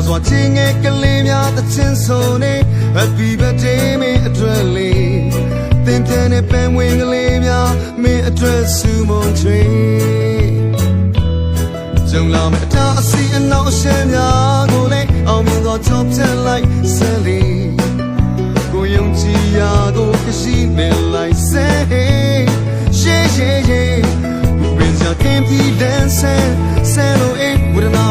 ဒါရောက်စွာချင်းငယ်ကလေးများသချင်းဆိုနေ Happy birthday မင်းအတွက်လေးတင်တဲ့နဲ့ပန်းဝင်ကလေးများမင်းအတွက်ဆူမုံချွေကြုံလာမဲ့အတားအစီအနောက်အရှင်းများကိုလည်းအောင်မြင်သောချောပြတ်လိုက်ဆဲလီကိုယုံကြည်ရာကိုခရှိနေလိုက်ဆဲရှေးရှေးရှေးဘူပင်စရာခင်ပြီးဒန်ဆန်ဆဲလို့အိဝဒနာ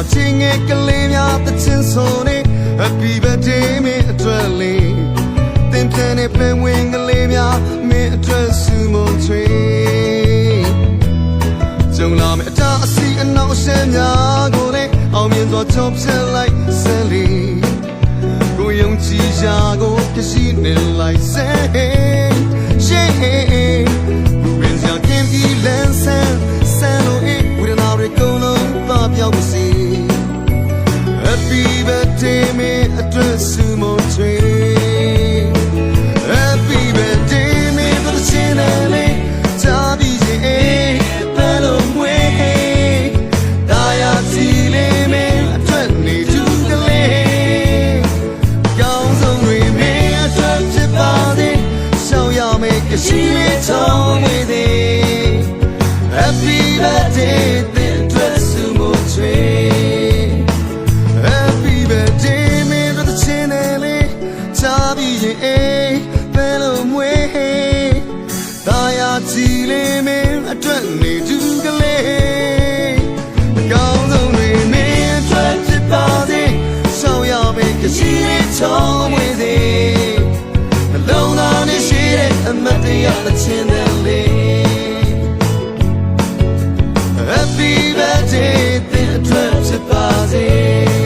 ဒါရောက်စွာချင်းငယ်ကလေးများတချင်းဆိုနေ Happy birthday မင်းအတွက်လေးတင်ပြနေပင်ဝင်ကလေးများမင်းအတွက်ဆူမုံချွေကြုံလာမယ့်အတားအစီအနောက်အရှင်းများကိုလည်းအောင်မြင်စွာချောပြလိုက်ဆဲလီကိုယုံကြည်ရာကိုကရှိနေလိုက်ဆဲရှေးဘူရင်စရာကင်းပြီးလန်းဆန်းဆန်းလို့အေးဝိရနာတွေကုန်လုံးပါပြောင်းပါစေ အ ချီလေးမင်းအတွက်နေသူကလေးမကောင်းဆုံးတွေမင်းအတွက်ဖြစ်ပါစေဆောင်းရမယ့်ကစီလေးချောင်းဝေးစေမလုံးသားနဲ့ရှိတဲ့အမတ်တရားအချင်းတဲ့လေး Happy birthday တဲ့အတွက်ဖြစ်ပါစေ